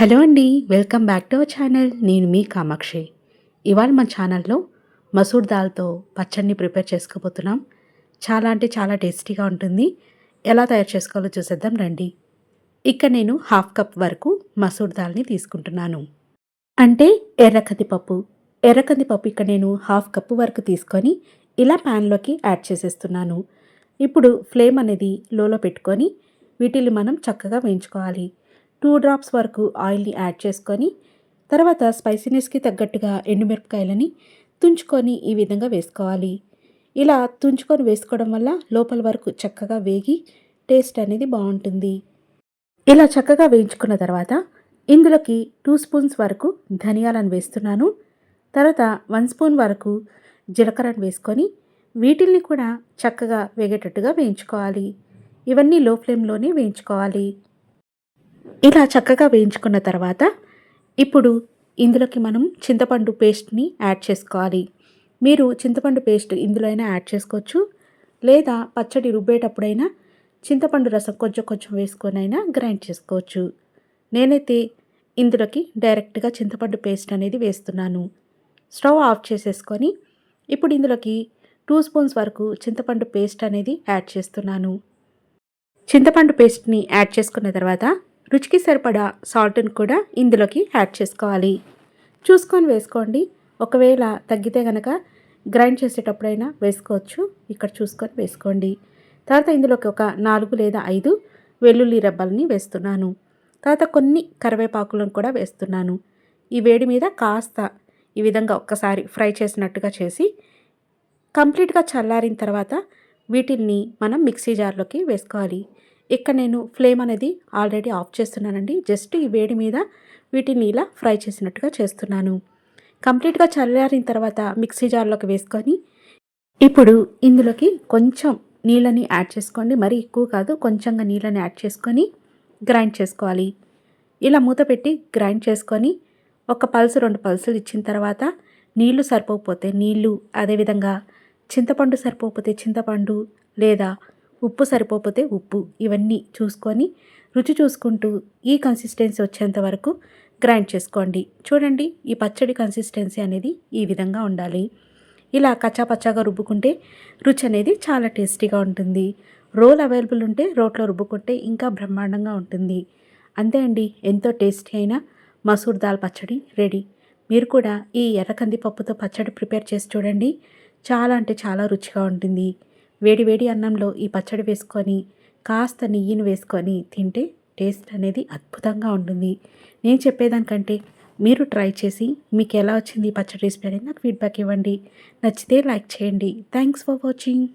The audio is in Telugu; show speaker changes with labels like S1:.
S1: హలో అండి welcome back to our channel. నేను మీ కామాక్షి. ఇవాళ మా ఛానల్లో మసూర్ దాల్తో పచ్చడిని ప్రిపేర్ చేసుకోబోతున్నాం. చాలా అంటే చాలా టేస్టీగా ఉంటుంది. ఎలా తయారు చేసుకోవాలో చూసేద్దాం రండి. ఇక్కడ నేను హాఫ్ కప్ వరకు మసూర్ దాల్ని తీసుకుంటున్నాను. అంటే ఎర్ర కందిపప్పు ఎర్ర కందిపప్పు ఇక్కడ నేను హాఫ్ కప్పు వరకు తీసుకొని ఇలా ప్యాన్లోకి యాడ్ చేసేస్తున్నాను. ఇప్పుడు ఫ్లేమ్ అనేది లోలో పెట్టుకొని వీటిని మనం చక్కగా వేయించుకోవాలి. టూ డ్రాప్స్ వరకు ఆయిల్ని యాడ్ చేసుకొని తర్వాత స్పైసీనెస్కి తగ్గట్టుగా ఎండుమిరపకాయలని తుంచుకొని ఈ విధంగా వేసుకోవాలి. ఇలా తుంచుకొని వేసుకోవడం వల్ల లోపల వరకు చక్కగా వేగి టేస్ట్ అనేది బాగుంటుంది. ఇలా చక్కగా వేయించుకున్న తర్వాత ఇందులోకి టూ స్పూన్స్ వరకు ధనియాలను వేస్తున్నాను. తర్వాత వన్ స్పూన్ వరకు జీలకర్రను వేసుకొని వీటిల్ని కూడా చక్కగా వేగేటట్టుగా వేయించుకోవాలి. ఇవన్నీ లో ఫ్లేమ్లోనే వేయించుకోవాలి. ఇలా చక్కగా వేయించుకున్న తర్వాత ఇప్పుడు ఇందులోకి మనం చింతపండు పేస్ట్ని యాడ్ చేసుకోవాలి. మీరు చింతపండు పేస్ట్ ఇందులో అయినా యాడ్ చేసుకోవచ్చు. లేదా పచ్చడి రుబ్బేటప్పుడైనా చింతపండు రసం కొంచెం కొంచెం వేసుకొనైనా గ్రైండ్ చేసుకోవచ్చు. నేనైతే ఇందులోకి డైరెక్ట్గా చింతపండు పేస్ట్ అనేది వేస్తున్నాను. స్టవ్ ఆఫ్ చేసేసుకొని ఇప్పుడు ఇందులోకి టూ స్పూన్స్ వరకు చింతపండు పేస్ట్ అనేది యాడ్ చేస్తున్నాను. చింతపండు పేస్ట్ని యాడ్ చేసుకున్న తర్వాత రుచికి సరిపడా సాల్ట్ని కూడా ఇందులోకి యాడ్ చేసుకోవాలి. చూసుకొని వేసుకోండి. ఒకవేళ తగ్గితే కనుక గ్రైండ్ చేసేటప్పుడైనా వేసుకోవచ్చు. ఇక్కడ చూసుకొని వేసుకోండి. తర్వాత ఇందులోకి ఒక నాలుగు లేదా ఐదు వెల్లుల్లి రెబ్బల్ని వేస్తున్నాను. తర్వాత కొన్ని కరివేపాకులను కూడా వేస్తున్నాను. ఈ వేడి మీద కాస్త ఈ విధంగా ఒక్కసారి ఫ్రై చేసినట్టుగా చేసి కంప్లీట్గా చల్లారిన తర్వాత వీటిని మనం మిక్సీ జార్లోకి వేసుకోవాలి. ఇక్కడ నేను ఫ్లేమ్ అనేది ఆల్రెడీ ఆఫ్ చేస్తున్నానండి. జస్ట్ ఈ వేడి మీద వీటిని ఇలా ఫ్రై చేసినట్టుగా చేస్తున్నాను. కంప్లీట్గా చల్లారిన తర్వాత మిక్సీ జార్లోకి వేసుకొని ఇప్పుడు ఇందులోకి కొంచెం నీళ్ళని యాడ్ చేసుకోండి. మరీ ఎక్కువ కాదు కొంచెంగా నీళ్ళని యాడ్ చేసుకొని గ్రైండ్ చేసుకోవాలి. ఇలా మూత పెట్టి గ్రైండ్ చేసుకొని ఒక పల్సు రెండు పల్సులు ఇచ్చిన తర్వాత నీళ్ళు సరిపోకపోతే నీళ్ళు అదేవిధంగా చింతపండు సరిపోకపోతే చింతపండు లేదా ఉప్పు సరిపోతే ఉప్పు. ఇవన్నీ చూసుకొని రుచి చూసుకుంటూ ఈ కన్సిస్టెన్సీ వచ్చేంత వరకు గ్రైండ్ చేసుకోండి. చూడండి ఈ పచ్చడి కన్సిస్టెన్సీ అనేది ఈ విధంగా ఉండాలి. ఇలా కచ్చాపచ్చాగా రుబ్బుకుంటే రుచి అనేది చాలా టేస్టీగా ఉంటుంది. రోల్ అవైలబుల్ ఉంటే రోట్లో రుబ్బుకుంటే ఇంకా బ్రహ్మాండంగా ఉంటుంది. అంతే అండి ఎంతో టేస్టీ అయిన మసూర్ దాల్ పచ్చడి రెడీ. మీరు కూడా ఈ ఎర్ర కందిపప్పుతో పచ్చడి ప్రిపేర్ చేసి చూడండి. చాలా అంటే చాలా రుచిగా ఉంటుంది. వేడి వేడి అన్నంలో ఈ పచ్చడి వేసుకొని కాస్త నెయ్యిని వేసుకొని తింటే టేస్ట్ అనేది అద్భుతంగా ఉంటుంది. నేను చెప్పేదానికంటే మీరు ట్రై చేసి మీకు ఎలా వచ్చింది ఈ పచ్చడి రెసిపీ అనేది నాకు ఫీడ్బ్యాక్ ఇవ్వండి. నచ్చితే లైక్ చేయండి. Thanks for watching.